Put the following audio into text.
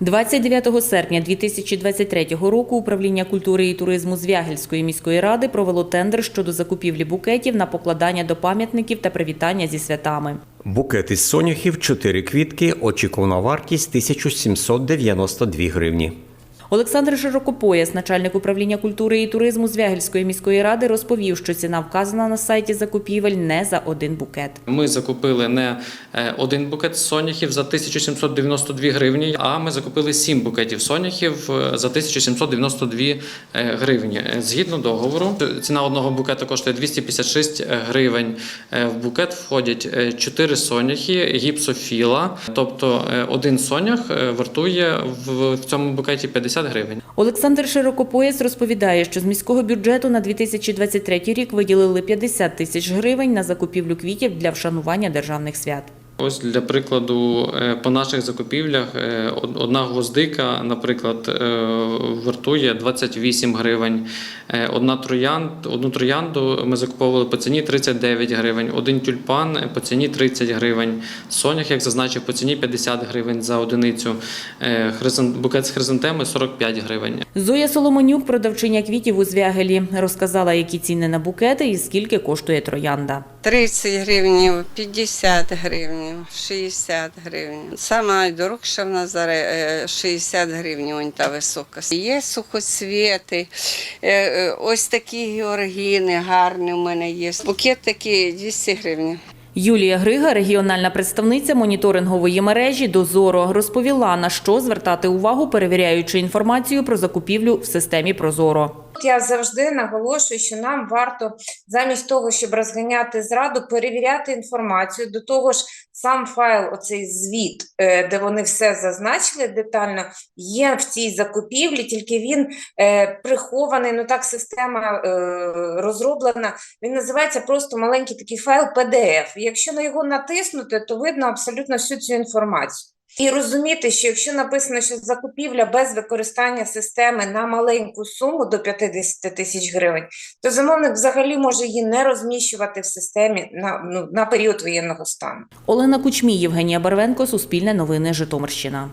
29 серпня 2023 року управління культури і туризму Звягельської міської ради провело тендер щодо закупівлі букетів на покладання до пам'ятників та привітання зі святами. Букет із соняхів, 4 квітки, очікувана вартість 1792 гривні. Олександр Широкопояс, начальник управління культури і туризму Звягельської міської ради, розповів, що ціна вказана на сайті закупівель не за один букет. Ми закупили не е, один букет соняхів за 1792 гривні, а ми закупили сім букетів соняхів е, за 1792 е, гривні. Згідно договору, ціна одного букета коштує 256 гривень. В букет входять 4 соняхи гіпсофіла, тобто один сонях вартує в цьому букеті 50 гривень. Олександр Широкопояс розповідає, що з міського бюджету на 2023 рік виділили 50 тисяч гривень на закупівлю квітів для вшанування державних свят. Ось для прикладу, е, по наших закупівлях е, одна гвоздика, наприклад, е, вартує 28 гривень. Одна троянд, одну троянду ми закуповували по ціні 39 гривень, один тюльпан по ціні 30 гривень. Сонях, як зазначив, по ціні 50 гривень за одиницю. Букет з хризантеми 45 гривень. Зоя Соломонюк, продавчиня квітів у Звягелі, розказала, які ціни на букети і скільки коштує троянда. 30 гривень, 50 гривень, 60 гривень. Сама найдорожча в нас зараз е, 60 гривень, вон та висока. Є сухоцвіти, е, е, ось такі георгіни гарні у мене є. Букет такий 200 гривень. Юлія Грига, регіональна представниця моніторингової мережі Дозоро, розповіла, на що звертати увагу, перевіряючи інформацію про закупівлю в системі Прозоро. Я завжди наголошую, що нам варто замість того, щоб розганяти зраду, перевіряти інформацію. До того ж, сам файл, оцей звіт, е, де вони все зазначили детально, є в цій закупівлі, тільки він е, прихований. Ну так система е, розроблена. Він називається просто маленький такий файл PDF. Якщо на його натиснути, то видно абсолютно всю цю інформацію. І розуміти, що якщо написано, що закупівля без використання системи на маленьку суму до 50 тисяч гривень, то замовник взагалі може її не розміщувати в системі на, ну, на період воєнного стану. Олена Кучмій, Євгенія Барвенко, Суспільне новини, Житомирщина.